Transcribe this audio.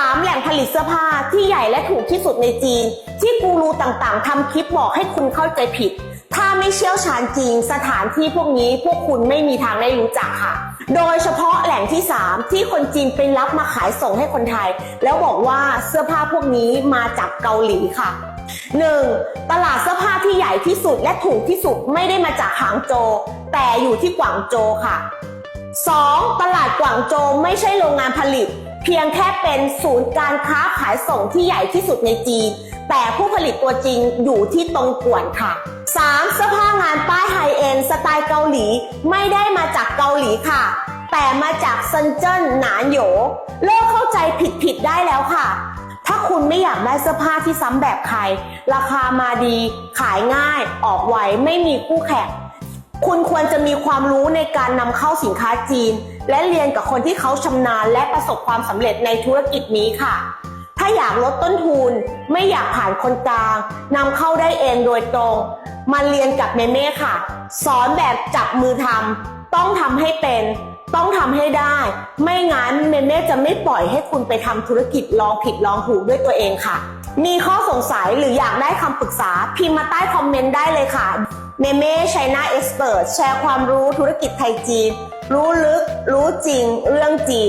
สามแหล่งผลิตเสื้อผ้าที่ใหญ่และถูกที่สุดในจีน ที่กูรูต่างๆทำคลิปบอกให้คุณเข้าใจผิด ถ้าไม่เชี่ยวชาญจริง สถานที่พวกนี้พวกคุณไม่มีทางได้รู้จักค่ะ โดยเฉพาะแหล่งที่ 3 ที่คนจีนไปรับมาขายส่งให้คนไทย แล้วบอกว่าเสื้อผ้าพวกนี้มาจากเกาหลีค่ะ 1. ตลาดเสื้อผ้าที่ใหญ่ที่สุดและถูกที่สุดไม่ได้มาจากหางโจวแต่อยู่ที่กวางโจวค่ะ 2. ตลาดกวางโจวไม่ใช่โรงงานผลิต เพียงแค่เป็นศูนย์การค้าขายส่งที่ใหญ่ที่สุดในจีน แต่ผู้ผลิตตัวจริงอยู่ที่ตรงกวนค่ะ 3. เสื้อผ้างานป้ายไฮเอ็นสไตล์เกาหลีไม่ได้มาจากเกาหลีค่ะ แต่มาจากเซินเจิ้นหนานโหยเลิกเข้าใจผิดๆได้แล้วค่ะ ถ้าคุณไม่อยากได้เสื้อผ้าที่ซ้ำแบบใคร ราคามาดีขายง่ายออกไวไม่มีคู่แข่งคุณควรจะมีความรู้ในการนำเข้าสินค้าจีน และเรียนกับคนที่เขาชำนาญและประสบความสำเร็จในธุรกิจนี้ค่ะ ถ้าอยากลดต้นทุน ไม่อยากผ่านคนกลางนำเข้าได้เองโดยตรง มาเรียนกับเมเม่ค่ะ สอนแบบจับมือทำต้องทำให้เป็น ต้องทำให้ได้ ไม่งั้นเมเม่จะไม่ปล่อยให้คุณไปทำธุรกิจลองผิดลองถูกด้วยตัวเองค่ะ มีข้อสงสัยหรืออยากได้คำปรึกษาพิมพ์มาใต้คอมเมนต์ได้เลยค่ะเมเม่ชัยนาเอ็กซ์เพรสแชร์ความรู้ธุรกิจไทยจีน รู้ลึก รู้จริง เรื่องจริง